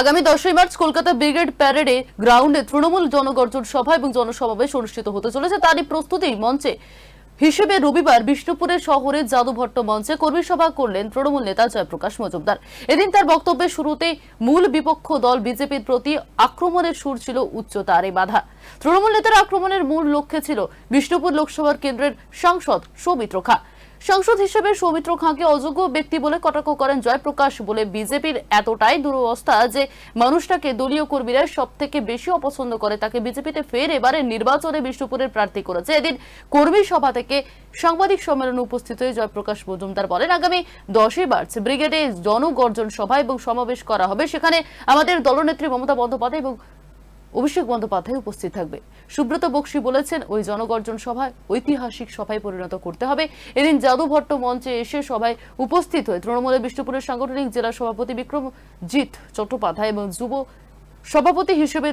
আগামী দশই March Kolkata brigade প্যারেডে গ্রাউন্ডে তৃণমূল জনগর্জন সভা এবং জনসমাবেশ অনুষ্ঠিত হতে চলেছে। তারই প্রস্তুতি মঞ্চে। হিসেবে রবিবার বিষ্ণুপুরের শহরের জাদুভট্ট মঞ্চে কর্মী সভা করলেন তৃণমূল নেতা জয়প্রকাশ মজুমদার। এদিন তার বক্তব্যের শুরুতে মূল বিপক্ষ দল বিজেপির প্রতি আক্রমণের সুর ছিল উচ্চতারে বাধা। তৃণমূল নেতার আক্রমণের মূল লক্ষ্যে ছিল বিষ্ণুপুর লোকসভার কেন্দ্রের সাংসদ সৌমিত্র খা। সাংসদ হিসেবে সৌমিত্র খাঁকে অযোগ্য ব্যক্তি বলে কটাক্ষ করেন জয়প্রকাশ বলে বিজেপির এতটাই দুরবস্থা যে মানুষটাকে দলীয় কর্মীরা সব থেকে বেশি অপছন্দ করে। তাকে বিজেপিতে ফের এবারে নির্বাচনে বিষ্ণুপুরের প্রার্থী করেছে। এদিন কর্মী সভা থেকে সাংবাদিক সম্মেলনে উপস্থিত হয়ে জয়প্রকাশ মজুমদার বলেন, আগামী দশই মার্চ ব্রিগেডে জনগর্জন সভা এবং সমাবেশ করা হবে। সেখানে আমাদের দলনেত্রী মমতা বন্দ্যোপাধ্যায় এবং অভিষেক বন্দ্যোপাধ্যায় উপস্থিত থাকবে। সুব্রত বক্সি বলেছেন, ওই জনগর্জন সভায় ঐতিহাসিক সভায় পরিণত করতে হবে। এদিন জাদুভট্ট মঞ্চে এসে সভায় উপস্থিত হয়ে তৃণমূলের বিষ্ণুপুরের সাংগঠনিক জেলা সভাপতি বিক্রমজিৎ চট্টোপাধ্যায় এবং যুব সভাপতি হিসেবে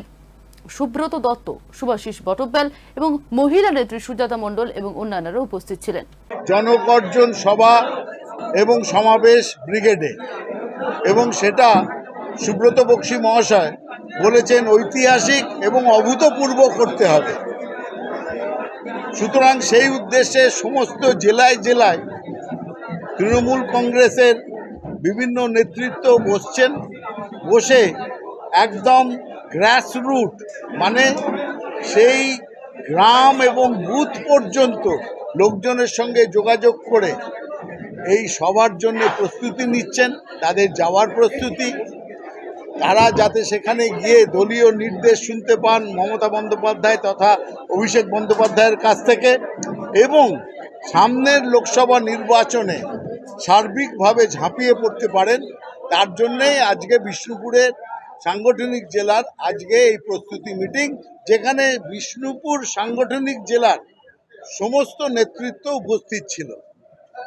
সুব্রত দত্ত, সুভাষিস বটব্যাল এবং মহিলা নেত্রী সুজাতা মণ্ডল এবং অন্যান্যরা উপস্থিত ছিলেন। জনগর্জন সভা এবং সমাবেশ ব্রিগেডে। এবং সেটা সুব্রত বক্সী মহাশয় বলেছেন ঐতিহাসিক এবং অভূতপূর্ব করতে হবে। সুতরাং সেই উদ্দেশ্যে সমস্ত জেলায় জেলায় তৃণমূল কংগ্রেসের বিভিন্ন নেতৃত্ব বসছেন। বসে একদম গ্রাসরুট মানে সেই গ্রাম এবং বুথ পর্যন্ত লোকজনের সঙ্গে যোগাযোগ করে এই সবার জন্য প্রস্তুতি নিচ্ছেন। তাদের যাওয়ার প্রস্তুতি তারা যাতে সেখানে গিয়ে দলীয় নির্দেশ শুনতে পান মমতা বন্দ্যোপাধ্যায় তথা অভিষেক বন্দ্যোপাধ্যায়ের কাছ থেকে এবং সামনের লোকসভা নির্বাচনে সার্বিকভাবে ঝাঁপিয়ে পড়তে পারেন, তার জন্যেই আজকে বিষ্ণুপুরের সাংগঠনিক জেলার আজকে এই প্রস্তুতি মিটিং, যেখানে বিষ্ণুপুর সাংগঠনিক জেলার সমস্ত নেতৃত্ব উপস্থিত ছিল।